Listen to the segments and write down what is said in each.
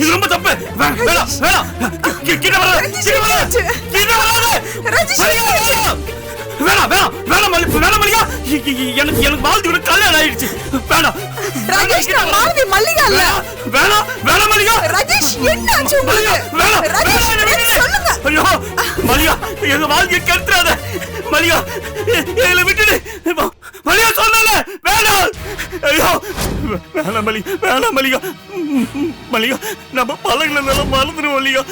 இது ரொம்ப தப்பு. வேணாம் வேணாம். கிட்ட வராத கிட்ட வராத. கிட்ட வராத. மல்லிகா, வேணாம் வேணாம் வேணாம் மல்லி வேணாம் மல்லிகா. எனக்கு எனக்கு வாழ்த்து விட கல்யாணம் ஆயிடுச்சு. வேணாம். ராஜேஷ் நான் மாலதி மல்லிகா இல்ல வேணாம் வேணாம் மல்லிகா. ராஜேஷ் என்னாச்சு மல்லிகா உங்களுக்கு? வேணாம் ராஜேஷ். சொல்லுங்க. ஐயோ மல்லிகா எங்க வாழ்க்கையை கெடுத்துறாத. மல்லிகா எங்களை விட்டுடு. மல்லிகா சொன்னல வேணாம். ஐயோ வேணாம் மல்லி வேணாம் மல்லிகா. மல்லிகா நம்ம பழகினதெல்லாம் மறந்துடும் மல்லிகா.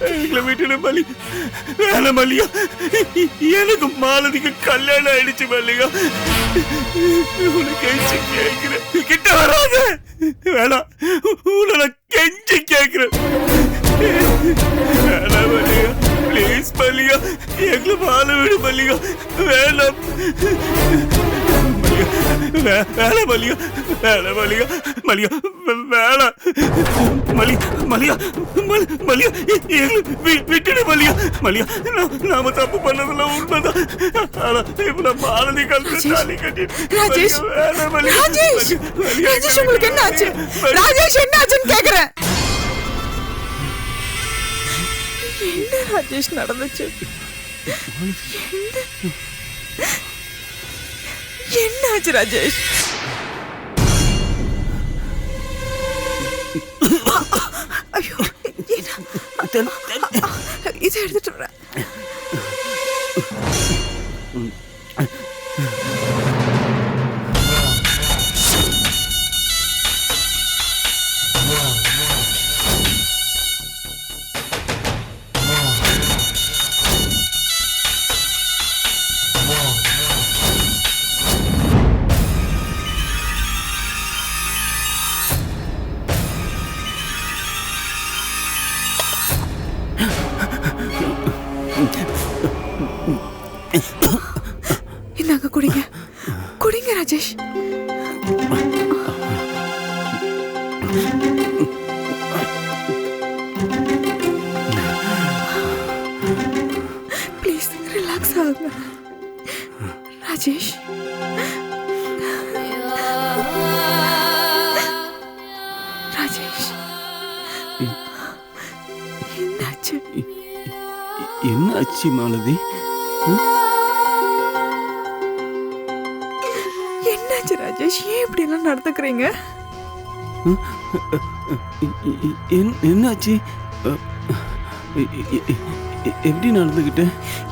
எங்களை விட்டுடு மல்லி. வேணாம் மல்லிகா. எனக்கு மாலதிக்கு கல்யாணம் ஆயிடுச்சு மல்லிகா. உனக்கு கெஞ்சி கேட்கிறேன். கிட்ட வராத. வேணாம். உன்னை நான் கெஞ்சி கேட்கிறேன். வேணாம் மல்லிகா. ப்ளீஸ் மல்லிகா. எங்களை வாழ விடு மல்லிகா. வேணாம். மல்லிகா வே- வேணாம் மல்லிகா வேணாம் மல்லிகா மல்லிகா வே- வேணாம் மல்லி மல்லிகா மல்- மல்லிகா எ- எங்களை வி- விட்டுடு மல்லிகா நா- நாம தப்பு பண்ணதெல்லாம் உண்மைதான் ஆனா இப்ப நான் பாரதி கழுத்து தாலி கட்டிட்டு ராஜேஷ் வேணாம் மல்லிகா. ராஜேஷ் உங்களுக்கு என்ன ஆச்சு மல்லிகா. ராஜேஷ் என்ன ஆச்சுன்னு கேக்குறேன் என்ன ராஜேஷ் நடந்துச்சு என்ன என்னாச்சு ராஜேஷ்? ஐயோ என்ன? இதை எடுத்துட்டு வரேன் ராஜேஷ் ராஜேஷ் என்னாச்சு என்ன ஆச்சு மாலதி என்னாச்சு ராஜேஷ் ஏன் இப்படி எல்லாம் நடந்துக்கிறீங்க? என்னாச்சு எப்படி நடந்துக்கிட்ட?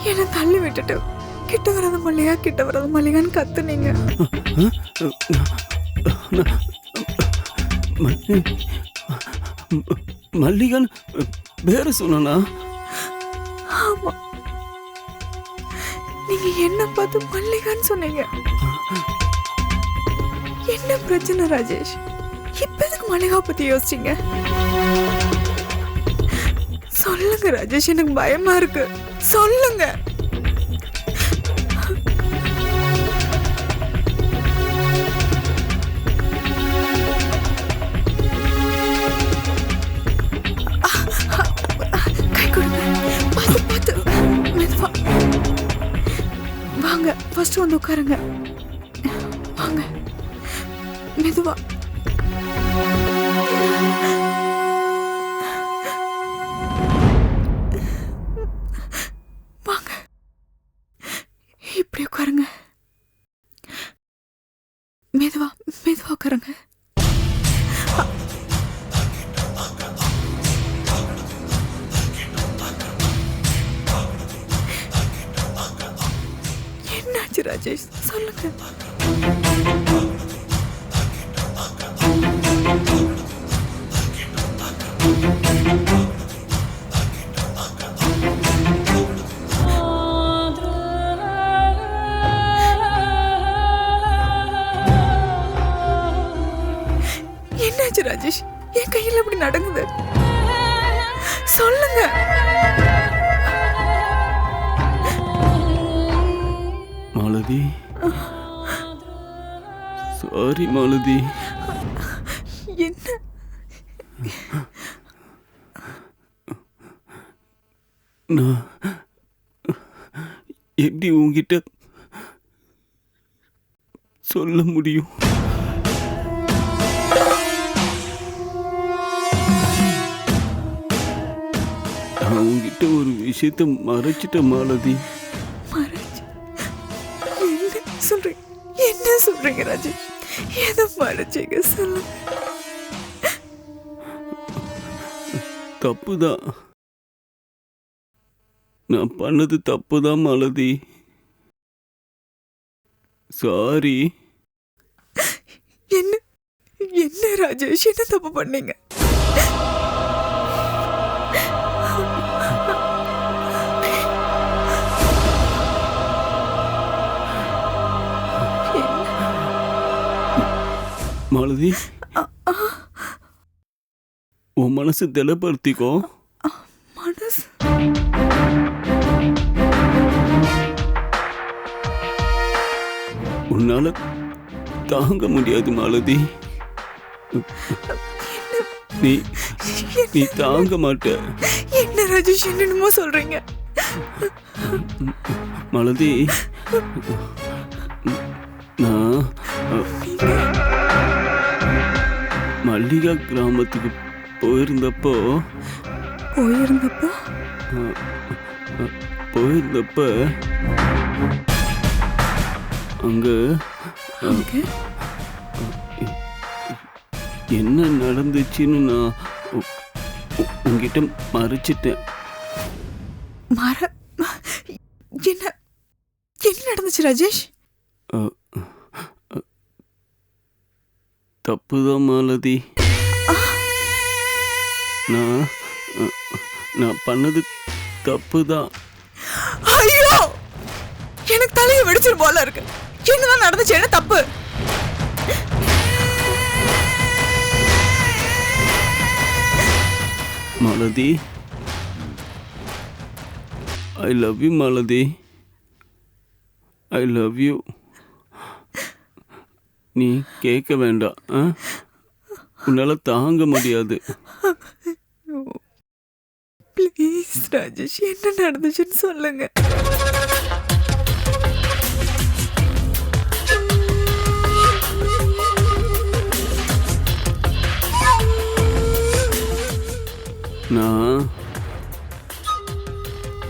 என்னை தள்ளி விட்டுட்டு கிட்ட வராத மல்லிகா கிட்ட வராத மல்லிகான்னு கத்துனீங்க. மல்லிகன் பேர சொன்னா ஆமா. நீங்க என்ன பார்த்து மல்லிகான்னு சொன்னீங்க? என்ன பிரச்சனை ராஜேஷ்? இப்ப எதுக்கு மல்லிகா பத்தி யோசிச்சீங்க? சொல்லுங்க ராஜேஷ் எனக்கு பயமா இருக்கு. சொல்லுங்க. வந்து உட்காருங்க. வாங்க. மெதுவா. என்னாச்சு ராஜேஷ். சொல்லுங்க. சாரி மாலதி என்ன? நான் எப்படி உன்கிட்ட சொல்ல முடியும்? நான் உன்கிட்ட ஒரு விஷயத்த மறைச்சிட்ட மாலதி. எதை மறைச்சீங்க சொல்லுங்க தப்புதான் நான் பண்ணது தப்புதான் மாலதி? சாரி என்ன என்ன ராஜேஷ் என்ன தப்பு பண்ணீங்க? மாலதி. உன் மனசு திடப்படுத்திக்கோ மனசு? உன்னால தாங்க முடியாது மாலதி. நீ நீ தாங்க மாட்ட. என்ன ராஜேஷ் என்னென்னமோ சொல்றீங்க? மாலதி நான் மல்லிகா கிராமத்துக்கு போயிருந்தப்போ போயிருந்தப்போ? போயிருந்தப்ப அங்க என்ன நடந்துச்சுன்னு நான் உ- உ- உன்கிட்ட மறைச்சிட்டேன். மர என்ன என்ன நடந்துச்சு ராஜேஷ்? தப்புதான் மாலதி. நான் நான் பண்ணது தப்புதான். ஐயோ! எனக்கு தலையை வெடிச்சிரு போல இருக்கு. என்னதான் நடந்துச்சு? என்ன தப்பு? Malathi. I love you Malathi. I love you நீ கேட்க வேண்டாம் உன்னால் தாங்க முடியாது. ப்ளீஸ் ராஜேஷ் என்ன நடந்துச்சுன்னு சொல்லுங்க. நான்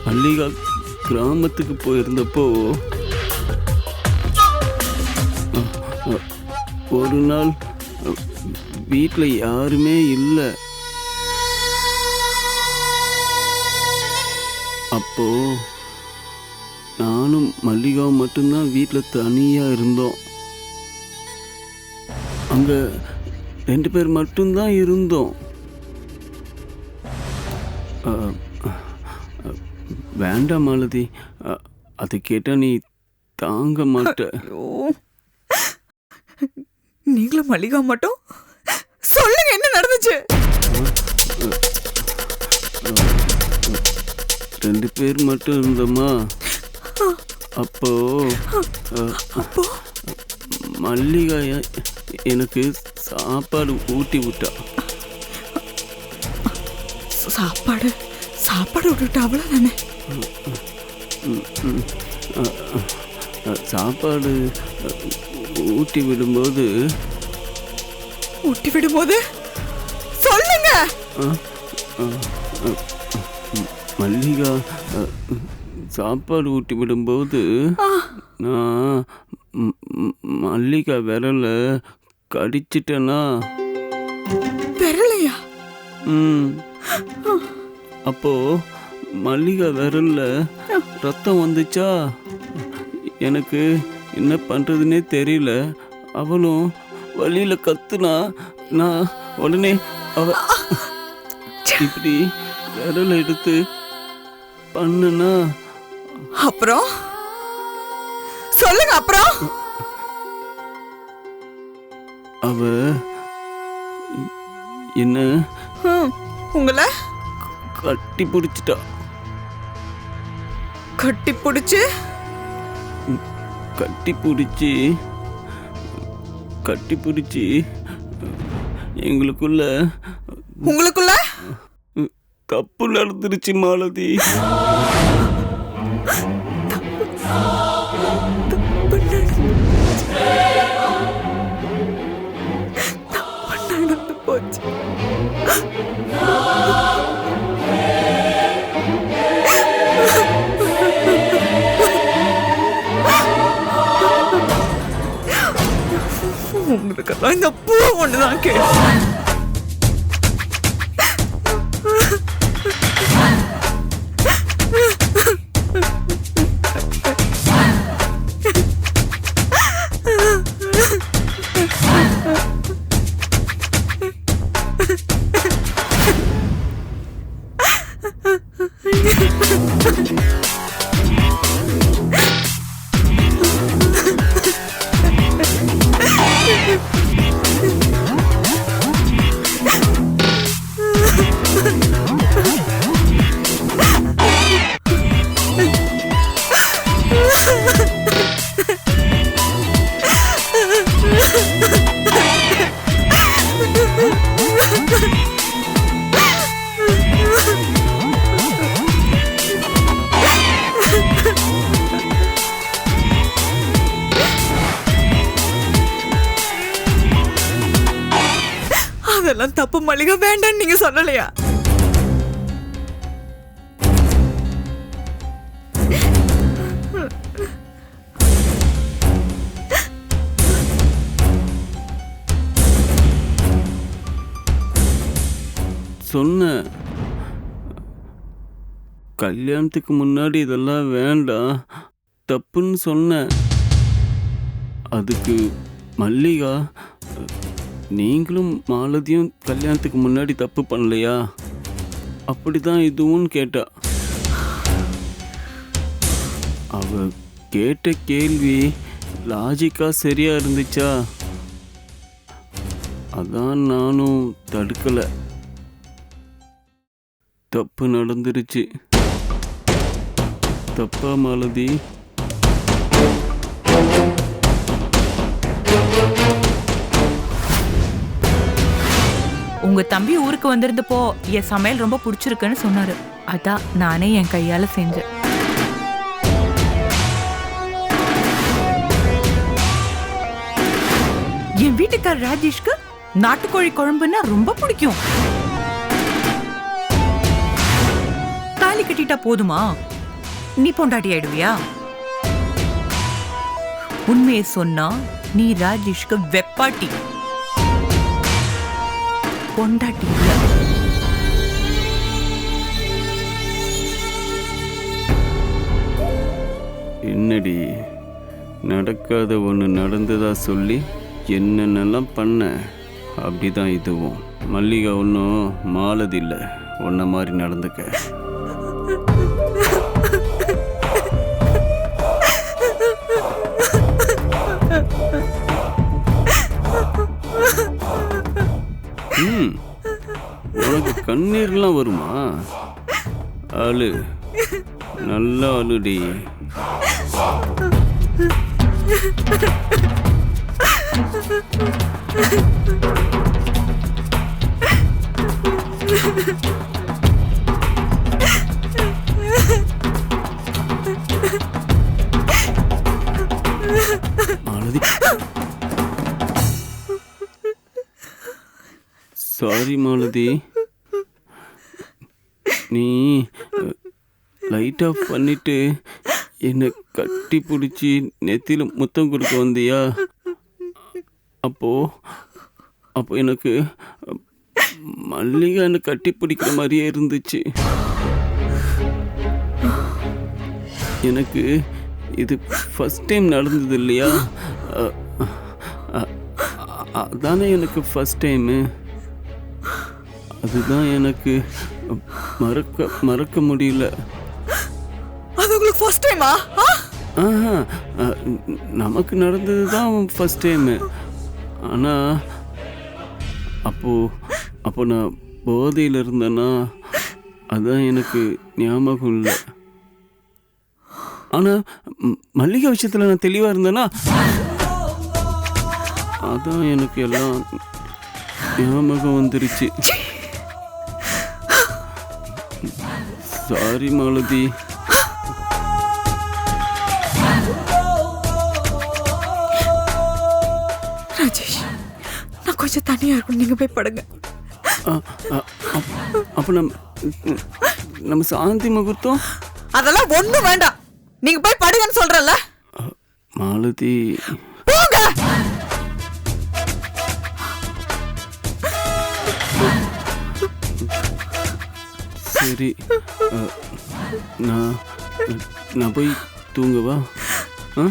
மல்லிகா கிராமத்துக்கு போயிருந்தப்போ ஒரு நாள் வீட்டில் யாருமே இல்லை. அப்போ நானும் மல்லிகாவும் மட்டும்தான் வீட்டில் தனியாக இருந்தோம். அங்கே ரெண்டு பேர் மட்டும்தான் இருந்தோம். வேண்டாம் மாலதி. அதை கேட்டால் நீ தாங்க மாட்ட. நீங்களும் மல்லிகா மட்டும்? சொல்லுங்க என்ன நடந்துச்சு? ரெண்டு பேர் மட்டும் இருந்தோமா? அப்போ அப்போ? மல்லிகா எனக்கு சாப்பாடு ஊட்டி விட்டா. சாப்பாடு சாப்பாடு விட்டுட்டு அவ்வளோதானே சாப்பாடு ஊட்டி விடும்போது ஊட்டி விடும்போது? சொல்லுங்க! மல்லிகா சாப்பாடு ஊட்டி விடும்போது நான் மல்லிகா விரல கடிச்சிட்டேனா? விரலையா? ம். அப்போ மல்லிகை விரல்ல ரத்தம் வந்துச்சா? எனக்கு என்ன பண்றதுனே தெரியல. அவளும் வழியில கத்துனா நான் உடனே அவ இப்படி விரல் எடுத்து பண்ணுனா. அப்புறம்? சொல்லுங்க அப்புறம்? அவ என்ன உங்களை? கட்டி பிடிச்சிட்டா. கட்டி பிடிச்சு? கட்டி பிடிச்சி கட்டி பிடிச்சி எங்களுக்குள்ள உங்களுக்குள்ள? தப்பு நடந்துருச்சு மாலதி. உங்களுக்கெல்லாம் இந்த பூ ஒன்று தான் கேட்டேன். அதெல்லாம் தப்பு மளிகை வேண்டாம்னு நீங்க சொல்லலையா? சொன்னேன் கல்யாணத்துக்கு முன்னாடி இதெல்லாம் வேண்டாம் தப்புன்னு சொன்னேன் அதுக்கு மல்லிகா நீங்களும் மாலதியும் கல்யாணத்துக்கு முன்னாடி தப்பு பண்ணலையா? அப்படிதான் இதுவும் கேட்டா. அவ கேட்ட கேள்வி லாஜிக்கா சரியா இருந்துச்சா? அதான் நானும் தடுக்கலை. தப்பு நடந்துருச்சு. தப்பா மாலதி. உங்க தம்பி ஊருக்கு வந்திருந்தப்போ என் சமையல் ரொம்ப பிடிச்சிருக்குன்னு சொன்னாரு. அதான் நானே என் கையால செஞ்சேன். என் வீட்டுக்கார் ராஜேஷ்க்கு நாட்டுக்கோழி குழம்புன்னா ரொம்ப பிடிக்கும். தாலி கட்டிட்டா போதுமா? நீ பொண்டாட்டி ஆயிடுவியா? உண்மையை சொன்னா நீ ராஜேஷ்க்கு வெப்பாட்டி. பொண்டாட்டி என்னடி நடக்காத ஒன்று நடந்ததா சொல்லி என்னென்னலாம் பண்ண? அப்படிதான் இதுவும். மல்லிகா ஒன்றும் மாலதில்லை. இல்லை மாதிரி நடந்துக்க. உனக்கு கண்ணீர்லாம் வருமா? அழு நல்லா அழுடி. மாலதி சாரி மாலதி. நீ லைட் ஆஃப் பண்ணிட்டு என்னை கட்டி பிடிச்சி நெத்தியில் முத்தம் கொடுக்க வந்தியா? அப்போ அப்போ எனக்கு மல்லிகா என்னை கட்டி பிடிக்கிற மாதிரியே இருந்துச்சு. எனக்கு இது ஃபஸ்ட் டைம் நடந்தது இல்லையா? அதானே எனக்கு ஃபஸ்ட் டைமு அதுதான் எனக்கு மறக்க மறக்க முடியல. அது உங்களுக்கு ஃபர்ஸ்ட் டைமா ஆஹா நமக்கு நடந்தது தான் ஃபஸ்ட் டைமு ஆனால் அப்போ அப்போ நான் போதையில் இருந்தேன்னா அதான் எனக்கு ஞாபகம் இல்லை. ஆனா ம், மல்லிகை விஷயத்துல நான் தெளிவா இருந்தேனா அதான் எனக்கு எல்லாம் ஞாபகம் வந்துருச்சு. சாரி மாலதி ராஜேஷ் நான் கொஞ்சம் தனியா இருக்கணும். நீங்க போய் படுங்க. அப்ப நம்ம நம்ம சாந்தி முகூர்த்தம்? அதெல்லாம் ஒண்ணும் வேண்டாம். நீங்க போய் படுங்கன்னு சொல்றல அ, மாலதி. போங்க! சரி நான் நான் போய் தூங்கவா? ஆ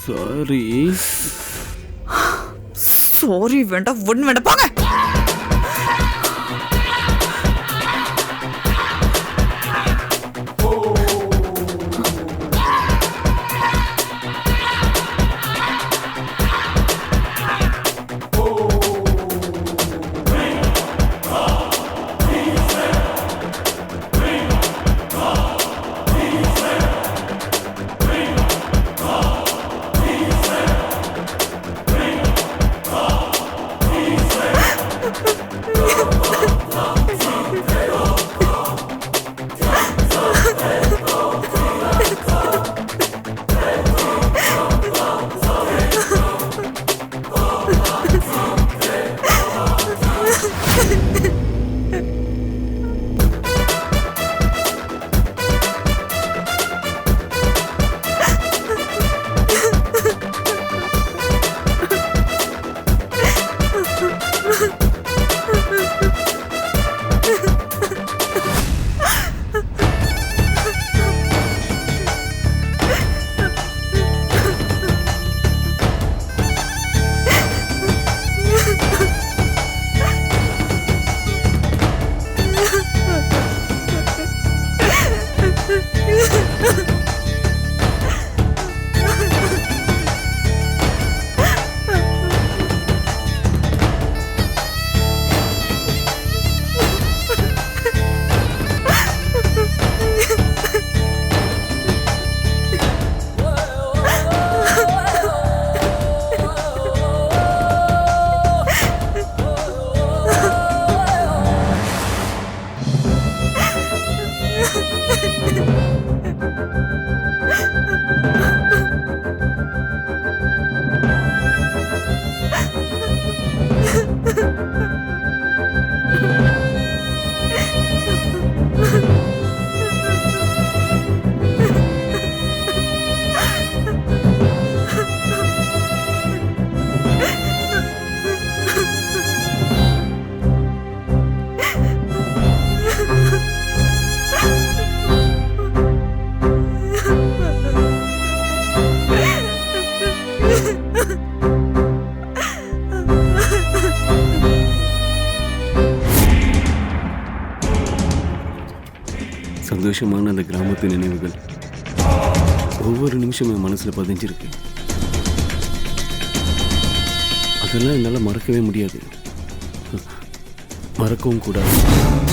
சாரி சாரி வேண்டாம் ஒன்று வேண்டாம் போங்க! சந்தோஷமான அந்த கிராமத்து நினைவுகள். ஒவ்வொரு நிமிஷமும் என் மனசுல பதிஞ்சிருக்கு. அதெல்லாம் என்னால் மறக்கவே முடியாது. மறக்கவும் கூடாது.